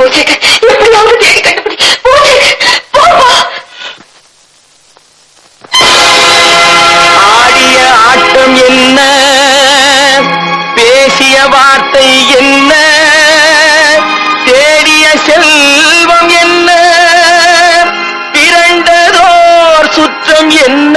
பூஜைக்கு எப்படியாவது தேடி கண்டுபிடி. பூஜைக்கு போப்பா ஆடிய ஆட்டம் என்ன? பேசிய வார்த்தை என்ன? தேடிய செல்வம் என்ன? பிறண்டதோர் சுற்றம் என்ன?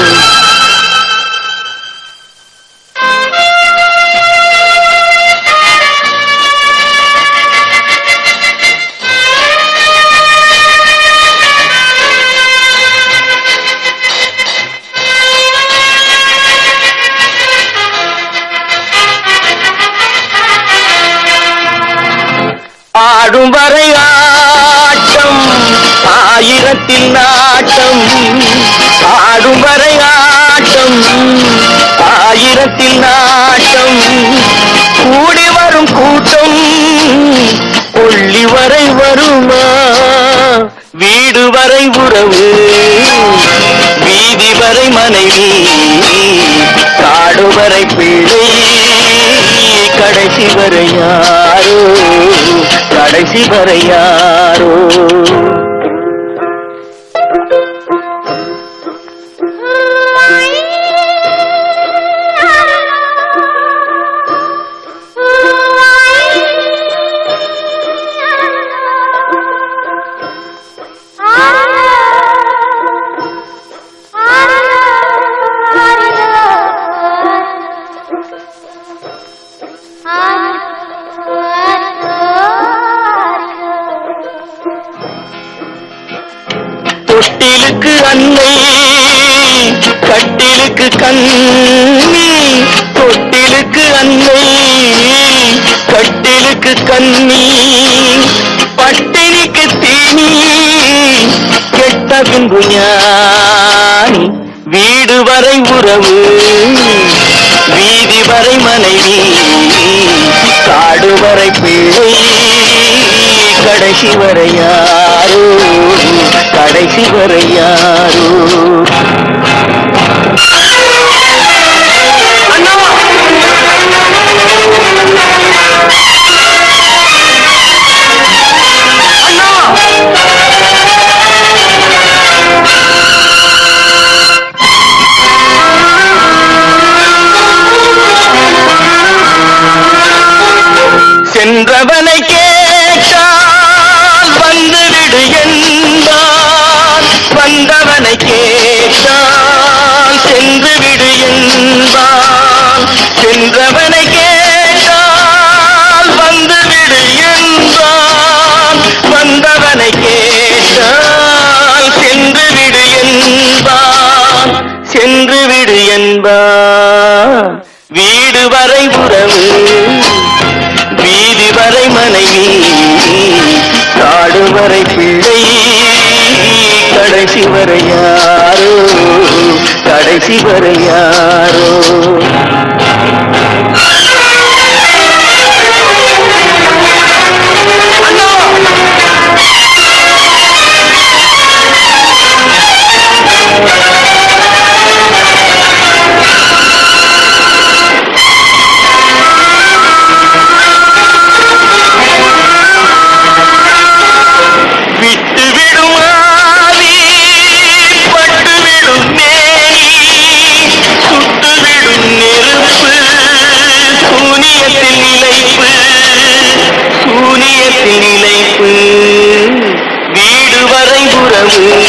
ஆடும் வரை ஆட்டம் ஆயிரத்தில் நாட்டம். ஆடும் வரை ஆட்டம் ஆயிரத்தில் நாட்டம். கூடி வரும் கூட்டம் கொள்ளி வரை வருமா? வீடு வரை உறவு வீதி வரை மனைவி காடு வரை பிள்ளை கடைசி வரை யாரோ? கடைசி வரை தொட்டிலுக்கு அன்னை கட்டிலுக்கு கண்ணி தொட்டிலுக்கு அன்னை கட்டிலுக்கு கண்ணி பட்டினிக்கு தீனி கெட்ட பின்பு ஞானி வீடு வரை உறவு வீதி வரை மனைவி காடு வரை பிள்ளை கடைசி வரை யாரோ கடைசி வரை யாரோ? சென்றவனை வந்தவனை கேட்டான். சென்று விடு என்பான். சென்றவனை கேட்டால் வந்து விடு என்பான். வந்தவனை கேட்டால் சென்று விடு என்பான். சென்று விடு என்பான். வீடு வரை உறவு கடைசி வரையாரோ கடைசி வரையாரோ சூனியத்தில் இழைப்பு சூனியத்தில் இழைப்பு வீடு வரை உறவு.